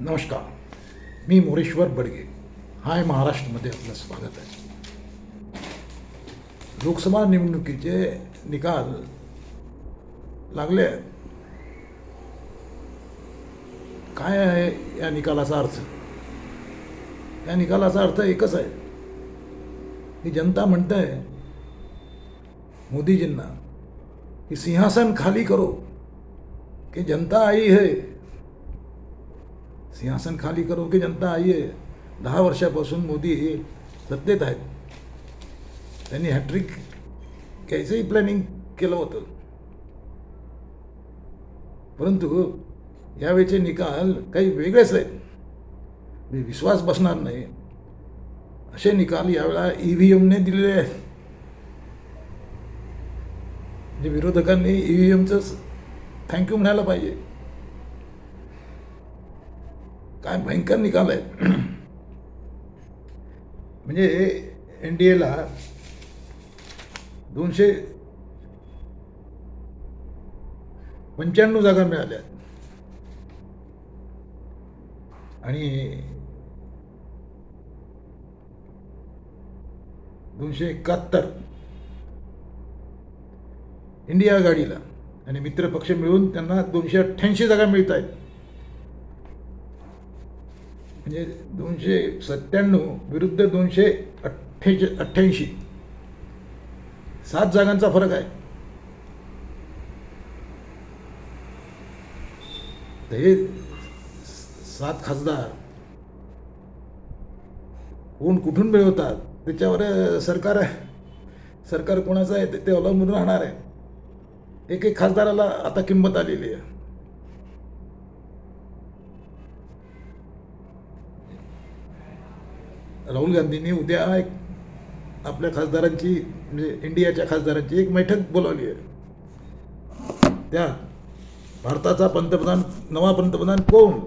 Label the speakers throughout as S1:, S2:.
S1: नमस्कार मी मोरेश्वर बडगे. हाय महाराष्ट्रमध्ये आपलं स्वागत आहे. लोकसभा निवडणुकीचे निकाल लागले आहेत. काय आहे या निकालाचा अर्थ? या निकालाचा अर्थ एकच आहे. की जनता म्हणत आहे मोदीजींना की सिंहासन खाली करो की जनता आई है. सिंहासन खाली करो की जनता आई आहे दहा वर्षापासून मोदी हे सत्तेत आहेत. त्यांनी हॅट्रिक घ्यायचंही प्लॅनिंग केलं होतं. परंतु हो, यावेळेचे निकाल काही वेगळेच आहेत. मी विश्वास बसणार नाही. असे निकाल यावेळेला ई व्ही एमने दिलेले आहेत. म्हणजे विरोधकांनी ई व्ही एमचं थँक्यू म्हणायला पाहिजे. काय भयंकर निकाल आहेत म्हणजे एन डी एला दोनशे पंच्याण्णव जागा मिळाल्या. आणि दोनशे एकाहत्तर इंडिया आघाडीला आणि मित्रपक्ष मिळून त्यांना दोनशे अठ्ठ्याऐंशी जागा मिळत आहेत म्हणजे दोनशे सत्त्याण्णव विरुद्ध दोनशे अठ्ठे अठ्ठ्याऐंशी. सात जागांचा फरक आहे. तर हे सात खासदार कोण कुठून मिळवतात त्याच्यावर सरकार आहे. सरकार कोणाचं आहे ते- ते अवलंबून राहणार आहे. एक एक खासदाराला आता किंमत आलेली आहे. राहुल गांधींनी उद्या एक आपल्या खासदारांची म्हणजे इंडियाच्या खासदारांची एक बैठक बोलावली आहे. त्यात भारताचा पंतप्रधान नवा पंतप्रधान कोण?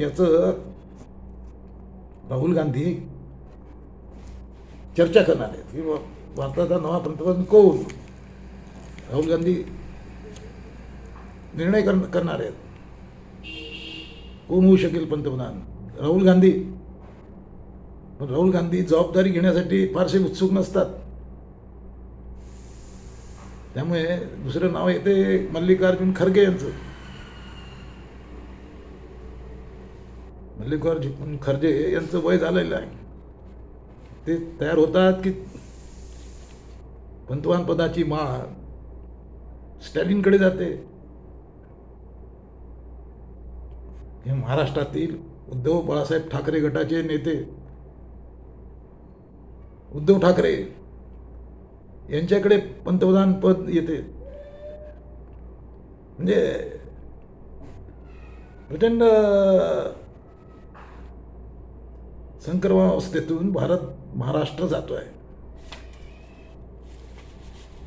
S1: याचं राहुल गांधी चर्चा करणार आहेत की भारताचा नवा पंतप्रधान कोण? राहुल गांधी निर्णय कर करणार आहेत. कोण होऊ शकेल पंतप्रधान. राहुल गांधी. पण राहुल गांधी जबाबदारी घेण्यासाठी फारसे उत्सुक नसतात. त्यामुळे दुसरं नाव येते मल्लिकार्जुन खरगे यांचं. मल्लिकार्जुन खरगे यांचं वय झालेलं आहे. ते तयार होतात की पंतप्रधान पदाची माळ स्टॅलिनकडे जाते. हे महाराष्ट्रातील उद्धव बाळासाहेब ठाकरे गटाचे नेते उद्धव ठाकरे यांच्याकडे पंतप्रधान पद येते. म्हणजे प्रचंड संक्रमणावस्थेतून भारत महाराष्ट्र जातो आहे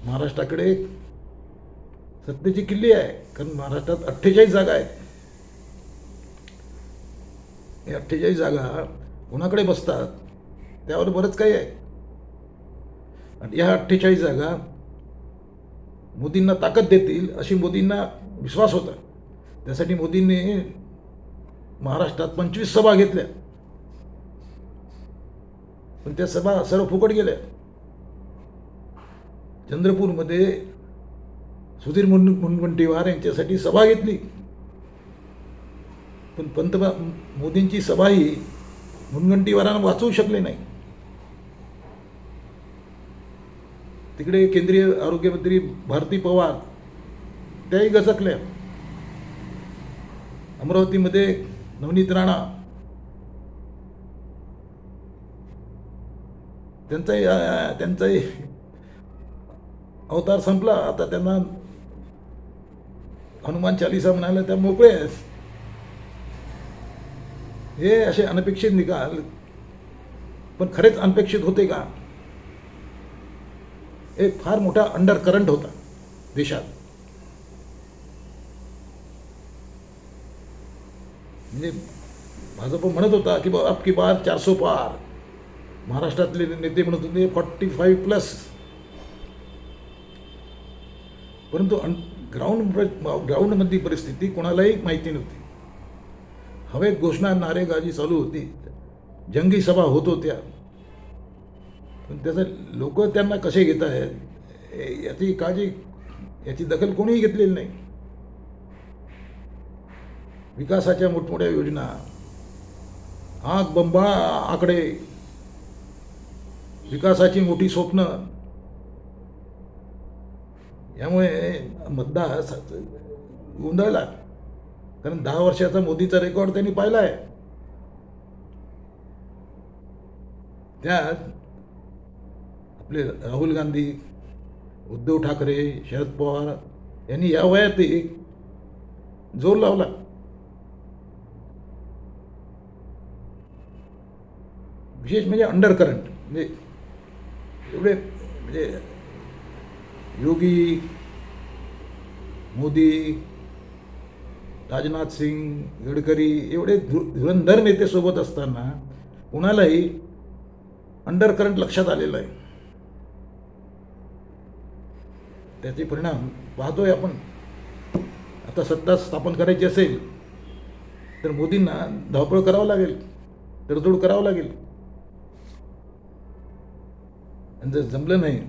S1: महाराष्ट्राकडे सत्तेची किल्ली आहे कारण महाराष्ट्रात अठ्ठेचाळीस जागा आहेत. हे अठ्ठेचाळीस जागा कोणाकडे बसतात? त्यावर बरंच काही आहे. आणि या अठ्ठेचाळीस जागा मोदींना ताकद देतील अशी मोदींना विश्वास होता. त्यासाठी मोदींनी महाराष्ट्रात पंचवीस सभा घेतल्या. पण त्या सभा सर्व फुकट गेल्या. चंद्रपूरमध्ये सुधीर मुन मुनगंटीवार यांच्यासाठी सभा घेतली. पण पंतप्रधान मोदींची सभाही मुनगंटीवारांना वाचवू शकले नाही. तिकडे केंद्रीय आरोग्यमंत्री भारती पवार त्याही गचकल्या अमरावतीमध्ये नवनीत राणा. त्यांचाही त्यांचाही अवतार संपला. आता त्यांना हनुमान चालिसा म्हणाला त्या मोकळे आहेत. हे असे अनपेक्षित निकाल पण खरेच अनपेक्षित होते का? एक फार मोठा अंडर करंट होता देशात. म्हणजे भाजप म्हणत होता की बा की बार चारसो पार. महाराष्ट्रातले नेते म्हणत होते फॉर्टी फाईव्ह प्लस परंतु अन ग्राउंड ग्राउंडमधली परिस्थिती कोणालाही माहिती नव्हती. हवेत घोषणा नारेगाजी चालू होती जंगी सभा होत होत्या पण त्याचं लोक त्यांना कसे घेत आहेत याची काळजी याची दखल कोणीही घेतलेली नाही विकासाच्या मोठमोठ्या योजना आग बंबा आकडे विकासाची मोठी स्वप्न यामुळे मतदार गोंधळला कारण दहा वर्षाचा मोदीचा रेकॉर्ड त्यांनी पाहिला आहे. त्यात आपले राहुल गांधी उद्धव ठाकरे शरद पवार यांनी या वयातही जोर लावला. विशेष म्हणजे अंडर करंट म्हणजे एवढे म्हणजे योगी मोदी राजनाथ सिंग गडकरी एवढे धु धुरंधर नेते सोबत असताना कुणालाही अंडर करंट लक्षात आलेलं आहे. त्याचे परिणाम पाहतोय आपण. आता सत्ता स्थापन करायची असेल तर मोदींना धावपळ करावं लागेल तडजोड करावं लागेल. आणि जर जमलं नाही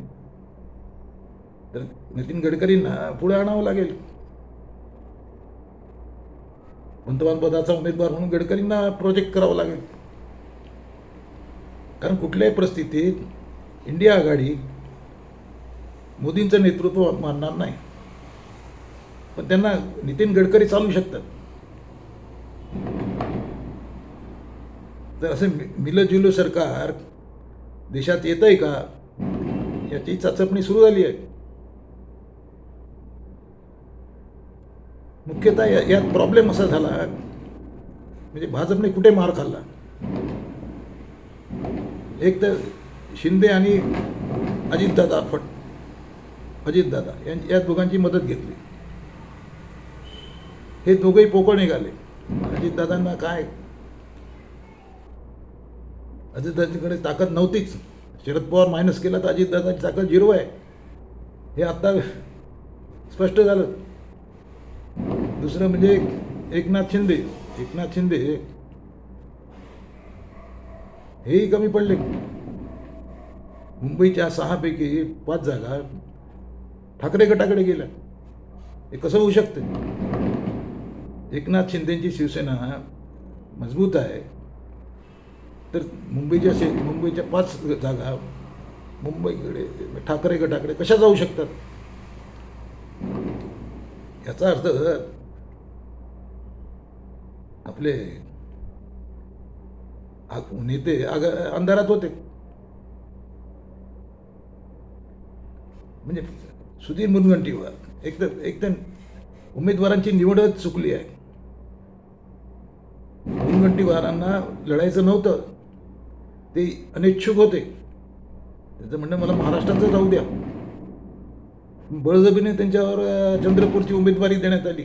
S1: तर नितीन गडकरींना पुढे आणावं लागेल. पंतप्रधानपदाचा उमेदवार म्हणून गडकरींना प्रोजेक्ट करावं लागेल. कारण कुठल्याही परिस्थितीत इंडिया आघाडी मोदींचं नेतृत्व मानणार नाही. पण त्यांना नितीन गडकरी चालू शकतात. तर असं मि- सरकार देशात येत आहे का? याची चाचपणी सुरू झाली आहे. मुख्यतः या- यात प्रॉब्लेम असा झाला म्हणजे भाजपने कुठे मार खाल्ला? एक तर शिंदे आणि अजितदादा फट अजितदादा यां या दोघांची मदत घेतली. हे दोघंही पोकळ निघाले. अजितदादांना काय? अजितदादांकडे ताकद नव्हतीच. शरद पवार मायनस केला तर अजितदादाची ताकद झिरो आहे. हे आत्ता स्पष्ट झालं. दुसरं म्हणजे एकनाथ शिंदे. एकनाथ शिंदे हेही कमी पडले. मुंबईच्या सहापैकी पाच जागा ठाकरे गटाकडे गेल्या. हे कसं होऊ शकतं? एकनाथ शिंदेची शिवसेना मजबूत आहे. तर मुंबईच्या शे मुंबईच्या पाच जागा मुंबईकडे ठाकरे गटाकडे कशा जाऊ शकतात? याचा अर्थ आपले नेते अंधारात होते. म्हणजे सुधीर मुनगंटीवर एक तर एक तर उमेदवारांची निवडच चुकली आहे. मुनगंटीवारांना लढायचं नव्हतं. ते अनिच्छुक होते. त्याचं म्हणणं मला महाराष्ट्राचं जाऊ द्या. बळजबीने त्यांच्यावर चंद्रपूरची उमेदवारी देण्यात आली.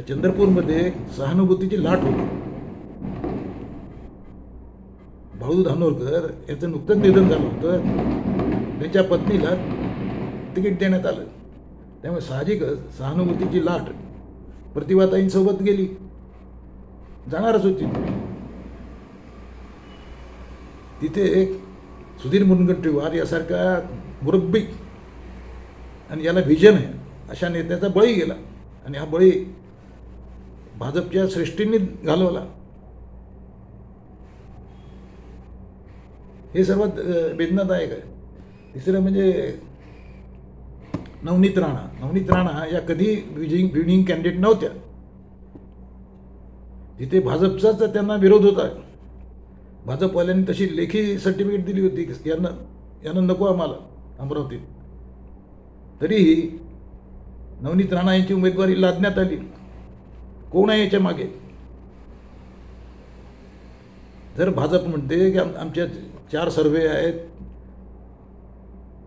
S1: तर चंद्रपूरमध्ये सहानुभूतीची लाट होती. भाऊ धानोरकर याचं नुकतंच निधन झालं होतं. त्यांच्या पत्नीला तिकीट देण्यात आलं. त्यामुळे साहजिकच सहानुभूतीची लाट प्रतिभाताईंसोबत गेली. जाणारच होती तिथे एक सुधीर मुनगंटीवार यासारखा मुरब्बी आणि याला व्हिजन आहे अशा नेत्याचा बळी गेला. आणि हा बळी भाजपच्या श्रेष्ठींनी घालवला. हे सर्वात वेदनादायक आहे. तिसरं म्हणजे नवनीत राणा. नवनीत राणा या कधी विजिंग विनिंग कॅन्डिडेट नव्हत्या. तिथे भाजपचाच त्यांना विरोध होता. भाजपवाल्यांनी तशी लेखी सर्टिफिकेट दिली होती. की यांना यांना नको आम्हाला अमरावतीत. तरीही नवनीत राणा यांची उमेदवारी लादण्यात आली. कोण आहे याच्या मागे? जर भाजप म्हणते की आम आमच्या चार सर्वे आहेत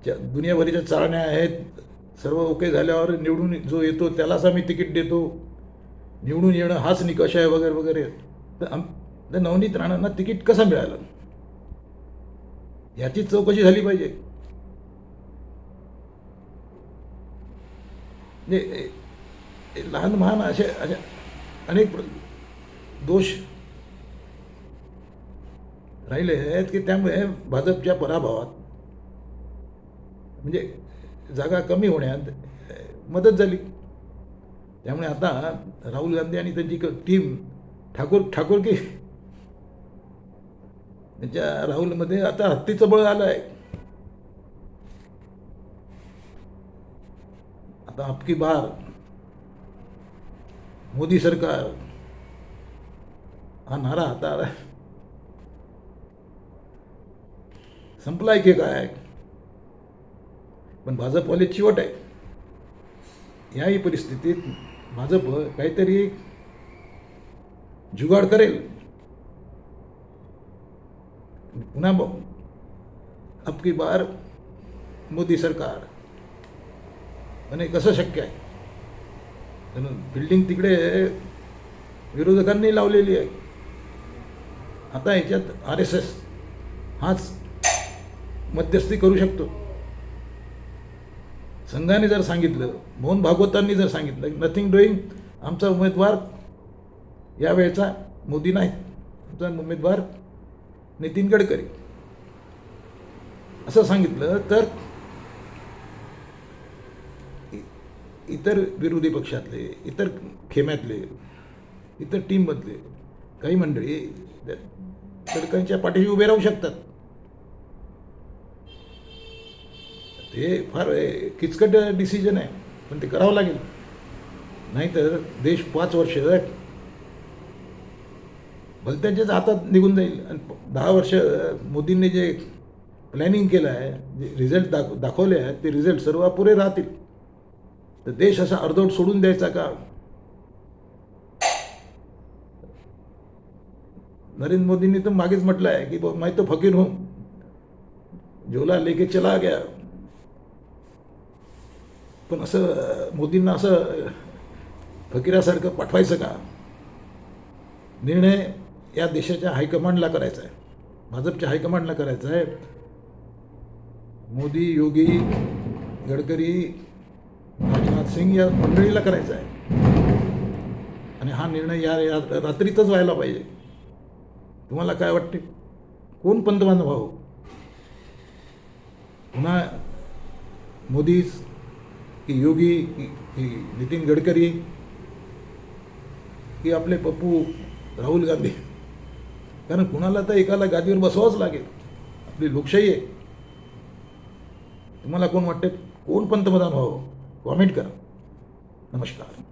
S1: च्या- दुनियाभरीच्या चाळण्या आहेत सर्व ओके झाल्यावर निवडून जो येतो त्यालाच आम्ही तिकीट देतो. निवडून येणं हाच निकष आहे वगैरे वगैरे. तर आम तर नवनीत राणांना तिकीट कसं मिळालं? याची चौकशी झाली पाहिजे. म्हणजे लहान महान असे अशा अनेक प्र- दोष राहिले आहेत की त्यामुळे भाजपच्या पराभवात म्हणजे जागा कमी होण्यात मदत झाली. त्यामुळे आता राहुल गांधी आणि त्यांची टीम ठाकूर ठाकूर की त्यांच्या राहुलमध्ये आता हत्तीचं बळ आलं आहे. आता आपकी बार मोदी सरकार. हा नारा आता संपलाय की काय? पण भाजपवाले चिवट आहे. याही परिस्थितीत भाजप काहीतरी जुगाड करेल. पुन्हा ब- अबकी बार मोदी सरकार. आणि कसं शक्य आहे? त्यानं बिल्डिंग तिकडे विरोधकांनी लावलेली आहे. आता याच्यात आर एस एस हाच मध्यस्थी करू शकतो. संघाने जर सांगितलं मोहन भागवतांनी जर सांगितलं नथिंग डुईंग आमचा उमेदवार यावेळचा मोदी नाही. आमचा उमेदवार नितीन गडकरी. असं सांगितलं तर इतर विरोधी पक्षातले इतर खेम्यातले इतर टीममधले काही मंडळी तडकांच्या पाठीशी उभे राहू शकतात. ते फार किचकट डिसिजन आहे पण ते करावं लागेल. नाहीतर देश पाच वर्ष भलत्यांच्याच हातात निघून जाईल. आणि दहा वर्ष मोदींनी जे प्लॅनिंग केलं आहे जे रिझल्ट दाख दाखवले आहेत ते रिझल्ट सर्व अपुरे राहतील. तर देश असा अर्धवट सोडून द्यायचा का? नरेंद्र मोदींनी तर मागेच म्हटलं आहे की "ब- मैं तो फकीर हूं झोला लेके चला गया. पण असं मोदींना असं फकीरासारखं पाठवायचं का? निर्णय या देशाच्या हायकमांडला करायचा आहे. भाजपच्या हायकमांडला करायचा आहे. मोदी योगी गडकरी राजनाथ सिंग या मंडळीला करायचा आहे. आणि हा निर्णय या रात्रीतच व्हायला पाहिजे. तुम्हाला काय वाटते? कोण पंतप्रधान व्हावं? पुन्हा मोदीच की योगी की नितीन गडकरी की आपले पप्पू राहुल गांधी. कारण कुणाला तर एकाला गादीवर बसवावंच लागेल. आपली लोकशाही आहे. तुम्हाला कोण वाटते? कोण पंतप्रधान व्हावं? कॉमेंट करा नमस्कार